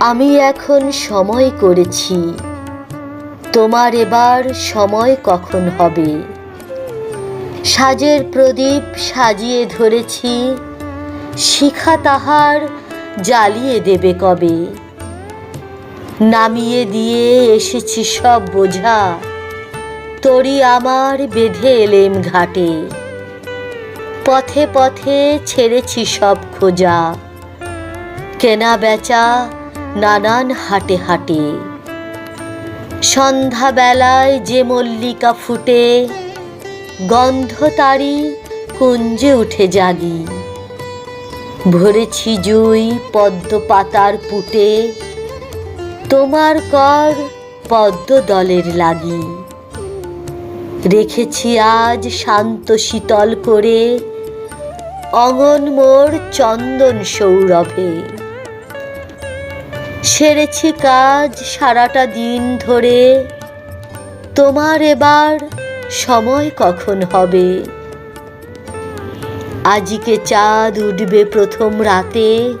আমি এখন সময় করেছি। তোমার এবার সময় কখন হবে? সাজের প্রদীপ সাজিয়ে ধরেছি। শিখা তাহার জ্বালিয়ে দেবে কবে? নামিয়ে দিয়ে এসেছি সব বোঝা। তরি আমার বেঁধে এলেম ঘাটে। পথে পথে ছেড়েছি সব খোঁজা। কেনা বেচা নানান হাটে হাটে। সন্ধ্যাবেলায় যে মল্লিকা ফুটে গন্ধ তারি কুঞ্জে উঠে জাগি। ভরেছি জুই পদ্ম পাতার পুটে তোমার কর পদ্ম দলের লাগি। রেখেছি আজ শান্ত শীতল করে অঙ্গন মোর চন্দন সৌরভে। সেরেছি কাজ সারাটা দিন ধরে। তোমার এবার সময় কখন হবে? আজিকে চাঁদ উঠবে প্রথম রাতে,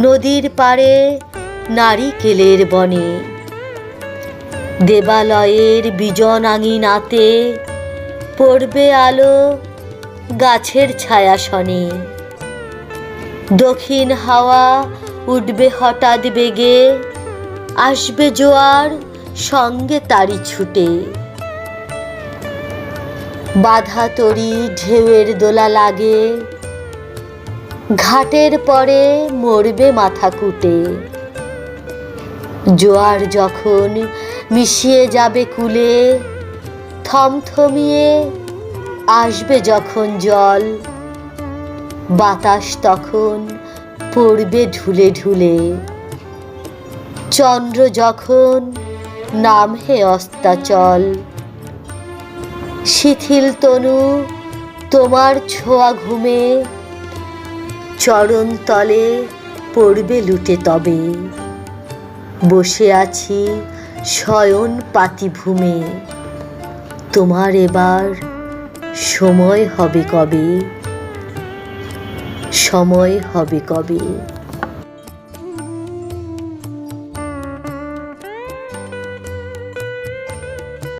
নদীর পাড়ে নারিকেলের বনে। দেবালয়ের বিজন আঙিনাতে পড়বে আলো গাছের ছায়াসনে। দক্ষিণ হাওয়া উঠবে হঠাৎ বেগে। আসবে জোয়ার, সঙ্গে তারি ছুটে। বাধা তরি ঢেউয়ের দোলা লাগে। ঘাটের পরে মরবে মাথা কুটে। জোয়ার যখন মিশিয়ে যাবে কুলে, থমথমিয়ে আসবে যখন জল। বাতাস তখন পড়বে ঢুলে ঢুলে। চন্দ্র যখন নাম হে অস্তাচল, শিথিল তনু তোমার ছোঁয়া ঘুমে, চরণ তলে পড়বে লুটে তবে। বসে আছি শয়ন পাতিভূমে, তোমার এবার সময় হবে কবে? সময় হবে কবে?